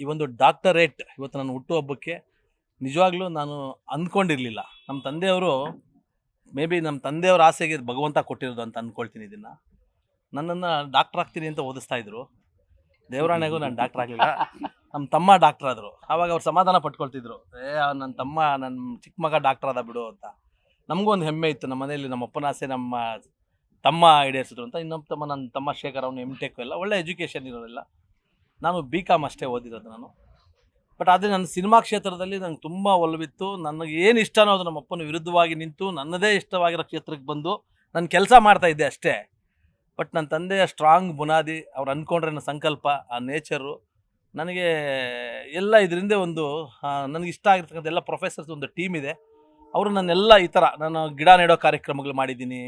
ಈ ಒಂದು ಡಾಕ್ಟರೇಟ್ ಇವತ್ತು ನನ್ನ ಹುಟ್ಟುಹಬ್ಬಕ್ಕೆ ನಿಜವಾಗ್ಲೂ ನಾನು ಅಂದ್ಕೊಂಡಿರಲಿಲ್ಲ. ನಮ್ಮ ತಂದೆಯವರು, ಮೇ ಬಿ ನಮ್ಮ ತಂದೆಯವ್ರ ಆಸೆಗೆ ಭಗವಂತ ಕೊಟ್ಟಿರೋದು ಅಂತ ಅಂದ್ಕೊಳ್ತೀನಿ ಇದನ್ನು. ನನ್ನನ್ನು ಡಾಕ್ಟರ್ ಆಗ್ತೀನಿ ಅಂತ ಓದಿಸ್ತಾ ಇದ್ರು. ದೇವರಾಣೆಗೂ ನಾನು ಡಾಕ್ಟರ್ ಆಗಲಿಲ್ಲ. ನಮ್ಮ ತಮ್ಮ ಡಾಕ್ಟರ್ ಆದರು. ಆವಾಗ ಅವ್ರು ಸಮಾಧಾನ ಪಟ್ಕೊಳ್ತಿದ್ರು. ಏ ನನ್ನ ತಮ್ಮ ನನ್ನ ಚಿಕ್ಕ ಮಗ ಡಾಕ್ಟರ್ ಆದ ಬಿಡು ಅಂತ. ನಮಗೂ ಒಂದು ಹೆಮ್ಮೆ ಇತ್ತು. ನಮ್ಮ ಮನೆಯಲ್ಲಿ ನಮ್ಮ ಅಪ್ಪನ ಆಸೆ, ನಮ್ಮ ತಮ್ಮ ಈಡೇರಿಸಿದ್ರು ಅಂತ. ಇನ್ನೊಬ್ಬ ತಮ್ಮ, ನನ್ನ ತಮ್ಮ ಶೇಖರ್, ಅವನು ಎಂ ಟೆಕ್ ಎಲ್ಲ ಒಳ್ಳೆ ಎಜುಕೇಷನ್ ಇರೋದಿಲ್ಲ ನಾನು ಬಿ ಕಾಮ್ ಅಷ್ಟೇ ಓದಿರೋದು ನಾನು. ಬಟ್ ಆದರೆ ನನ್ನ ಸಿನಿಮಾ ಕ್ಷೇತ್ರದಲ್ಲಿ ನಂಗೆ ತುಂಬ ಒಲವಿತ್ತು. ನನಗೆ ಏನು ಇಷ್ಟನೋ ಅದು ನಮ್ಮ ಅಪ್ಪನ ವಿರುದ್ಧವಾಗಿ ನಿಂತು ನನ್ನದೇ ಇಷ್ಟವಾಗಿರೋ ಕ್ಷೇತ್ರಕ್ಕೆ ಬಂದು ನಾನು ಕೆಲಸ ಮಾಡ್ತಾ ಇದ್ದೆ ಅಷ್ಟೇ. ಬಟ್ ನನ್ನ ತಂದೆಯ ಸ್ಟ್ರಾಂಗ್ ಬುನಾದಿ, ಅವ್ರು ಅಂದ್ಕೊಂಡ್ರೆ ನನ್ನ ಸಂಕಲ್ಪ, ಆ ನೇಚರು ನನಗೆ ಎಲ್ಲ ಇದರಿಂದ ಒಂದು ನನಗೆ ಇಷ್ಟ ಆಗಿರ್ತಕ್ಕಂಥ ಎಲ್ಲ ಪ್ರೊಫೆಸರ್ಸ್ ಒಂದು ಟೀಮ್ ಇದೆ. ಅವರು ನನ್ನೆಲ್ಲ ಈ ಥರ, ನಾನು ಗಿಡ ನೆಡೋ ಕಾರ್ಯಕ್ರಮಗಳು ಮಾಡಿದ್ದೀನಿ.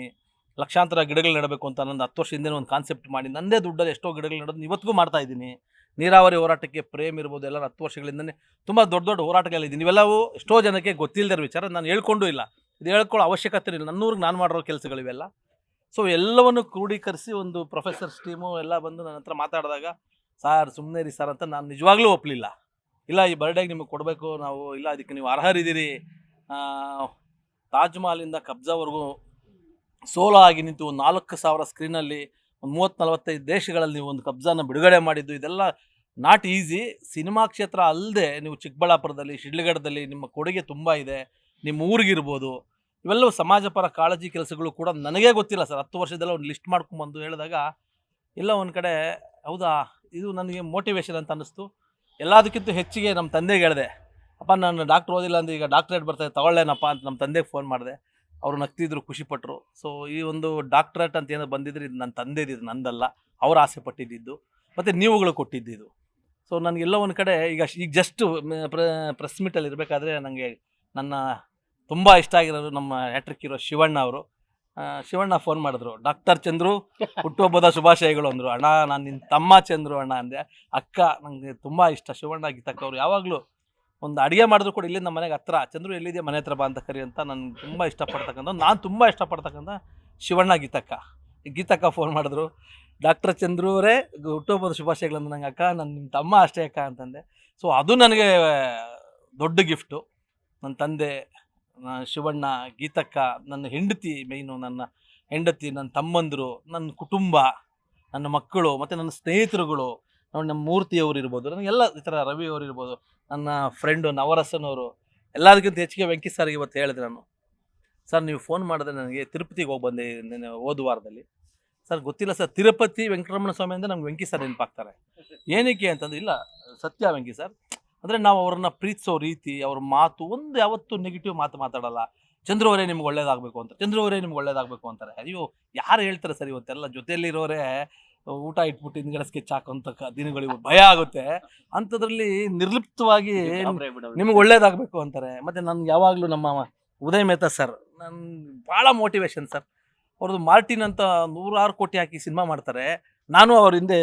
ಲಕ್ಷಾಂತರ ಗಿಡಗಳು ನೆಡಬೇಕು ಅಂತ ನನ್ನ ಹತ್ತು ವರ್ಷ ಹಿಂದೆ ಒಂದು ಕಾನ್ಸೆಪ್ಟ್ ಮಾಡಿ. ನನ್ನದೇ ದುಡ್ಡಲ್ಲಿ ಎಷ್ಟೋ ಗಿಡಗಳು ನೆಡೋದು ಇವತ್ತಿಗೂ ಮಾಡ್ತಾ ಇದ್ದೀನಿ. ನೀರಾವರಿ ಹೋರಾಟಕ್ಕೆ ಪ್ರೇಮ್ ಇರ್ಬೋದು ಎಲ್ಲರೂ ಹತ್ತು ವರ್ಷಗಳಿಂದನೇ. ತುಂಬ ದೊಡ್ಡ ದೊಡ್ಡ ಹೋರಾಟಗಳಿದ್ದೀನಿ ಇವೆಲ್ಲವೂ ಎಷ್ಟೋ ಜನಕ್ಕೆ ಗೊತ್ತಿಲ್ಲದಿರೋ ವಿಚಾರ. ನಾನು ಹೇಳ್ಕೊಂಡು ಇಲ್ಲ. ಇದು ಹೇಳ್ಕೊಳ್ಳೋ ಅವಶ್ಯಕತೆ ಇಲ್ಲ ನನ್ನೂರಿಗೆ ನಾನು ಮಾಡಿರೋ ಕೆಲಸಗಳಿವೆಲ್ಲ ಸೊ ಎಲ್ಲವನ್ನು ಕ್ರೋಢೀಕರಿಸಿ ಒಂದು ಪ್ರೊಫೆಸರ್ಸ್ ಟೀಮು ಎಲ್ಲ ಬಂದು ನನ್ನ ಹತ್ರ ಮಾತಾಡಿದಾಗ, ಸಾರ್ ಸುಮ್ಮನೆ ರೀ ಸರ್ ಅಂತ ನಾನು ನಿಜವಾಗ್ಲೂ ಒಪ್ಪಲಿಲ್ಲ ಇಲ್ಲ, ಈ ಬರ್ಡೇಗೆ ನಿಮಗೆ ಕೊಡಬೇಕು. ನಾವು, ಇಲ್ಲ, ಅದಕ್ಕೆ ನೀವು ಅರ್ಹರಿದ್ದೀರಿ. ತಾಜ್ ಮಹಲಿಂದ ಕಬ್ಜಾವರೆಗೂ ಸೋಲೋ ಆಗಿ ನಿಂತು ಒಂದು ನಾಲ್ಕು ಸಾವಿರ ಸ್ಕ್ರೀನಲ್ಲಿ ಒಂದು ಮೂವತ್ತು ನಲವತ್ತೈದು ದೇಶಗಳಲ್ಲಿ ನೀವು ಒಂದು ಕಬ್ಜಾನ ಬಿಡುಗಡೆ ಮಾಡಿದ್ದು, ಇದೆಲ್ಲ ನಾಟ್ ಈಸಿ ಸಿನಿಮಾ ಕ್ಷೇತ್ರ ಅಲ್ಲದೆ ನೀವು ಚಿಕ್ಕಬಳ್ಳಾಪುರದಲ್ಲಿ, ಶಿಡ್ಲಘಟ್ಟದಲ್ಲಿ ನಿಮ್ಮ ಕೊಡುಗೆ ತುಂಬ ಇದೆ. ನಿಮ್ಮ ಊರಿಗಿರ್ಬೋದು, ಇವೆಲ್ಲವೂ ಸಮಾಜ ಪರ ಕಾಳಜಿ ಕೆಲಸಗಳು ಕೂಡ ನನಗೇ ಗೊತ್ತಿಲ್ಲ ಸರ್. ಹತ್ತು ವರ್ಷದಲ್ಲ ಒಂದು ಲಿಸ್ಟ್ ಮಾಡ್ಕೊಂಬಂದು ಹೇಳಿದಾಗ ಎಲ್ಲ ಒಂದು ಕಡೆ, ಹೌದಾ, ಇದು ನನಗೆ ಮೋಟಿವೇಶನ್ ಅಂತ ಅನ್ನಿಸ್ತು. ಎಲ್ಲದಕ್ಕಿಂತ ಹೆಚ್ಚಿಗೆ ನಮ್ಮ ತಂದೆಗೆ ಹೇಳಿದೆ, ಅಪ್ಪ, ನಾನು ಡಾಕ್ಟ್ರ್ ಓದಿಲ್ಲ ಅಂದರೆ ಈಗ ಡಾಕ್ಟ್ರೇಟ್ ಬರ್ತಾಯಿದೆ ತಗೊಳ್ಳೇನಪ್ಪ ಅಂತ ನಮ್ಮ ತಂದೆಗೆ ಫೋನ್ ಮಾಡಿದೆ. ಅವ್ರು ನಗ್ತಿದ್ರು ಖುಷಿಪಟ್ಟರು ಸೊ ಈ ಒಂದು ಡಾಕ್ಟ್ರೇಟ್ ಅಂತ ಏನೋ ಬಂದಿದ್ರೆ ಇದು ನನ್ನ ತಂದೆದು ಇದು ನಂದಲ್ಲ, ಅವ್ರು ಆಸೆ ಪಟ್ಟಿದ್ದು ಮತ್ತು ನೀವುಗಳು ಕೊಟ್ಟಿದ್ದಿದ್ದು. ಸೊ ನನಗೆಲ್ಲ ಒಂದು ಕಡೆ ಈಗ ಈಗ ಜಸ್ಟ್ ಪ್ರೆಸ್ ಮೀಟಲ್ಲಿ ಇರಬೇಕಾದ್ರೆ ನನಗೆ ನನ್ನ ತುಂಬ ಇಷ್ಟ ಆಗಿರೋರು ನಮ್ಮ ಹ್ಯಾಟ್ರಿಕ್ ಇರೋ ಶಿವಣ್ಣ ಅವರು. ಶಿವಣ್ಣ ಫೋನ್ ಮಾಡಿದ್ರು. ಡಾಕ್ಟರ್ ಚಂದ್ರು, ಹುಟ್ಟುಹಬ್ಬದ ಶುಭಾಶಯಗಳು ಅಂದರು. ಅಣ್ಣ, ನಾನು ನಿನ್ನ ತಮ್ಮ ಚಂದ್ರು ಅಣ್ಣ ಅಂದೆ. ಅಕ್ಕ ನನಗೆ ತುಂಬ ಇಷ್ಟ. ಶಿವಣ್ಣ, ಗೀತಕ್ಕ ಅವರು ಯಾವಾಗಲೂ ಒಂದು ಅಡುಗೆ ಮಾಡಿದ್ರು ಕೂಡ ಇಲ್ಲಿ ನಮ್ಮ ಮನೆಗೆ ಹತ್ರ, ಚಂದ್ರು ಎಲ್ಲಿದೆ ಮನೆ ಹತ್ರ ಬಾ ಅಂತ ಕರಿ ಅಂತ ನಾನು ತುಂಬ ಇಷ್ಟಪಡ್ತಕ್ಕಂಥ, ನಾನು ತುಂಬ ಇಷ್ಟಪಡ್ತಕ್ಕಂಥ ಶಿವಣ್ಣ ಗೀತಕ್ಕ. ಗೀತಕ್ಕ ಫೋನ್ ಮಾಡಿದ್ರು. ಡಾಕ್ಟರ್ ಚಂದ್ರು ಅವರೇ ಹುಟ್ಟುಹಬ್ಬದ ಶುಭಾಶಯಗಳನ್ನು ನಂಗೆ ಅಕ್ಕ ನನ್ನ ನಿಮ್ಮ ತಮ್ಮ ಅಷ್ಟೇ ಅಕ್ಕ ಅಂತಂದೆ. ಸೊ ಅದು ನನಗೆ ದೊಡ್ಡ ಗಿಫ್ಟು ನನ್ನ ತಂದೆ ಶಿವಣ್ಣ, ಗೀತಕ್ಕ, ನನ್ನ ಹೆಂಡತಿ ಮೇಯ್ನು ನನ್ನ ಹೆಂಡತಿ ನನ್ನ ತಮ್ಮಂದರು ನನ್ನ ಕುಟುಂಬ, ನನ್ನ ಮಕ್ಕಳು, ಮತ್ತು ನನ್ನ ಸ್ನೇಹಿತರುಗಳು ನೋಡಿ ನಮ್ಮ ಮೂರ್ತಿಯವರು ಇರ್ಬೋದು ನನಗೆಲ್ಲ ಈ ಥರ ರವಿ ಅವರು ಇರ್ಬೋದು, ನನ್ನ ಫ್ರೆಂಡು ನವರಸನವರು, ಎಲ್ಲದಕ್ಕಿಂತ ಹೆಚ್ಚಿಗೆ ವೆಂಕಿ ಸರ್ಗೆ ಇವತ್ತು ಹೇಳಿದೆ ನಾನು. ಸರ್ ನೀವು ಫೋನ್ ಮಾಡಿದ್ರೆ ನನಗೆ ತಿರುಪತಿಗೆ ಹೋಗಿ ಬಂದೆ, ನೆನ್ನೆ ಹೋದ ವಾರದಲ್ಲಿ. ಸರ್ ಗೊತ್ತಿಲ್ಲ ಸರ್ ತಿರುಪತಿ ವೆಂಕಟರಮಣ ಸ್ವಾಮಿ ಅಂದರೆ ನಮ್ಗೆ ವೆಂಕಿ ಸರ್ ನೆನಪಾಗ್ತಾರೆ. ಏನಕ್ಕೆ ಅಂತಂದ್ರೆ, ಇಲ್ಲ, ಸತ್ಯ ವೆಂಕಿ ಸರ್ ಅಂದರೆ ನಾವು ಅವ್ರನ್ನ ಪ್ರೀತಿಸೋ ರೀತಿ, ಅವ್ರ ಮಾತು ಒಂದು ಯಾವತ್ತೂ ನೆಗೆಟಿವ್ ಮಾತು ಮಾತಾಡಲ್ಲ. ಚಂದ್ರವರೇ ನಿಮ್ಗೆ ಒಳ್ಳೇದಾಗಬೇಕು ಅಂತ ಚಂದ್ರವರೇ ನಿಮ್ಗೆ ಒಳ್ಳೇದಾಗಬೇಕು ಅಂತಾರೆ. ಅಯ್ಯೋ, ಯಾರು ಹೇಳ್ತಾರೆ ಸರ್ ಇವತ್ತೆಲ್ಲ? ಜೊತೆಯಲ್ಲಿರೋರೇ ಊಟ ಇಟ್ಬಿಟ್ಟು ಹಿಂದ್ಗಡೆ ಸ್ಕೆಚ್ ಹಾಕೋಂಥ ಕ- ದಿನಗಳು ಭಯ ಆಗುತ್ತೆ. ಅಂಥದ್ರಲ್ಲಿ ನಿರ್ಲಿಪ್ತವಾಗಿ ನಿಮ್ಗೆ ಒಳ್ಳೇದಾಗಬೇಕು ಅಂತಾರೆ. ಮತ್ತು ನನ್ಗೆ ಯಾವಾಗಲೂ ನಮ್ಮ ಉದಯ್ ಮೆಹ್ತಾ ಸರ್ ನನ್ನ ಭಾಳ ಮೋಟಿವೇಶನ್ ಸರ್ ಅವ್ರದ್ದು ಮಾರ್ಟಿನ್ ಅಂತ ನೂರಾರು ಕೋಟಿ ಹಾಕಿ ಸಿನಿಮಾ ಮಾಡ್ತಾರೆ. ನಾನು ಅವ್ರ ಹಿಂದೆ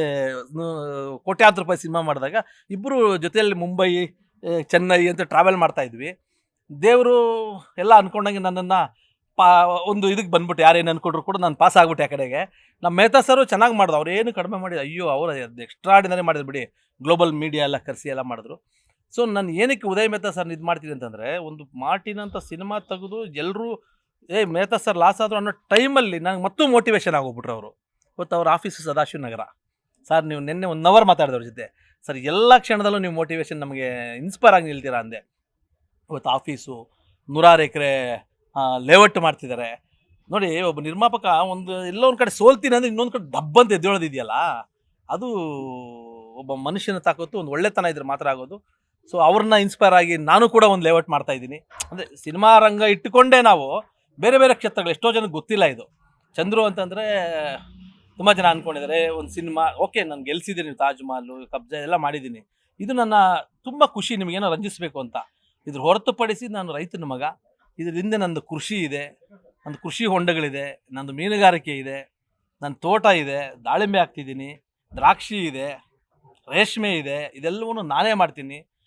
ಕೋಟ್ಯಾಂತರ ರೂಪಾಯಿ ಸಿನಿಮಾ ಮಾಡಿದಾಗ ಇಬ್ಬರು ಜೊತೆಯಲ್ಲಿ ಮುಂಬೈ ಚೆನ್ನೈ ಅಂತ ಟ್ರಾವೆಲ್ ಮಾಡ್ತಾ ಇದ್ವಿ. ದೇವರು ಎಲ್ಲ ಅಂದ್ಕೊಂಡಂಗೆ ನನ್ನನ್ನು ಪಾ, ಒಂದು ಇದಕ್ಕೆ ಬಂದ್ಬಿಟ್ಟು ಯಾರೇನು ಅನ್ಕೊಂಡ್ರು ಕೂಡ ನಾನು ಪಾಸ್ ಆಗ್ಬಿಟ್ಟೆ ಆ ಕಡೆಗೆ. ನಮ್ಮ ಮೆಹ್ತಾ ಸರು ಚೆನ್ನಾಗಿ ಮಾಡಿದ್ರು. ಅವ್ರು ಏನು ಕಡಿಮೆ ಮಾಡಿದ್ರು ಅಯ್ಯೋ, ಅವರು ಎಕ್ಸ್ಟ್ರಾಡಿನರಿ ಮಾಡಿದ್ರು ಬಿಡಿ. ಗ್ಲೋಬಲ್ ಮೀಡಿಯಾ ಎಲ್ಲ ಕರೆಸಿ ಎಲ್ಲ ಮಾಡಿದ್ರು. ಸೊ ನಾನು ಏನಕ್ಕೆ ಉದಯ್ ಮೆಹ್ತಾ ಸರ್ ಇದು ಮಾಡ್ತೀನಿ ಅಂತಂದರೆ, ಒಂದು ಮಾರ್ಟಿನ್ ಅಂತ ಸಿನಿಮಾ ತೆಗೆದು ಎಲ್ಲರೂ ಏ, ಮೆಹ್ತಾ ಸರ್ ಲಾಸ್ ಆದರು ಅನ್ನೋ ಟೈಮಲ್ಲಿ ನಂಗೆ ಮತ್ತೂ ಮೋಟಿವೇಶನ್ ಆಗೋಗ್ಬಿಟ್ರು ಅವರು. ಇವತ್ತು ಅವ್ರ ಆಫೀಸು ಸದಾಶಿವ ನಗರ ಸರ್ ನೀವು ನಿನ್ನೆ ಒಂದು ಅವರ್ ಮಾತಾಡಿದವ್ರ ಜೊತೆ. ಸರ್ ಎಲ್ಲ ಕ್ಷಣದಲ್ಲೂ ನೀವು ಮೋಟಿವೇಶನ್ ನಮಗೆ ಇನ್ಸ್ಪೈರ್ ಆಗಿ ನಿಲ್ತೀರಾ ಅಂದೆ. ಇವತ್ತು ಆಫೀಸು ನೂರಾರು ಎಕರೆ ಲೇಔಟ್ ಮಾಡ್ತಿದ್ದಾರೆ ನೋಡಿ, ಒಬ್ಬ ನಿರ್ಮಾಪಕ ಒಂದು ಎಲ್ಲೋ ಒಂದು ಕಡೆ ಸೋಲ್ತೀನಿ ಅಂದರೆ ಇನ್ನೊಂದು ಕಡೆ ಡಬ್ಬಂತ ಎದ್ದೇಳೋದಿದೆಯಲ್ಲ? ಅದು ಒಬ್ಬ ಮನುಷ್ಯನ ತಾಕತ್ತು, ಒಂದು ಒಳ್ಳೆತನ ಇದ್ರೆ ಮಾತ್ರ ಆಗೋದು. ಸೊ ಅವ್ರನ್ನ ಇನ್ಸ್ಪೈರ್ ಆಗಿ ನಾನು ಕೂಡ ಒಂದು ಲೇಔಟ್ ಮಾಡ್ತಾ ಇದ್ದೀನಿ. ಅಂದರೆ ಸಿನಿಮಾ ರಂಗ ಇಟ್ಟುಕೊಂಡೇ ನಾವು ಬೇರೆ ಬೇರೆ ಕ್ಷೇತ್ರಗಳು, ಎಷ್ಟೋ ಜನಕ್ಕೆ ಗೊತ್ತಿಲ್ಲ ಇದು. ಚಂದ್ರು ಅಂತಂದರೆ ತುಂಬ ಜನ ಅಂದ್ಕೊಂಡಿದ್ದಾರೆ ಒಂದು ಸಿನಿಮಾ, ಓಕೆ, ನಾನು ಗೆಲ್ಸಿದ್ದೀನಿ ತಾಜ್ ಮಹಲು ಕಬ್ಜಾ ಎಲ್ಲ ಮಾಡಿದ್ದೀನಿ. ಇದು ನನ್ನ ತುಂಬ ಖುಷಿ, ನಿಮಗೇನೋ ರಂಜಿಸಬೇಕು ಅಂತ. ಇದ್ರ ಹೊರತುಪಡಿಸಿ ನಾನು ರೈತನ ಮಗ. ಇದ್ರ ಹಿಂದೆ ನಂದು ಕೃಷಿ ಇದೆ, ನಂದು ಕೃಷಿ ಹೊಂಡಗಳಿದೆ, ನಂದು ಮೀನುಗಾರಿಕೆ ಇದೆ, ನನ್ನ ತೋಟ ಇದೆ, ದಾಳಿಂಬೆ ಹಾಕ್ತಿದ್ದೀನಿ, ದ್ರಾಕ್ಷಿ ಇದೆ, ರೇಷ್ಮೆ ಇದೆ, ಇದೆಲ್ಲವನ್ನು ನಾನೇ ಮಾಡ್ತೀನಿ.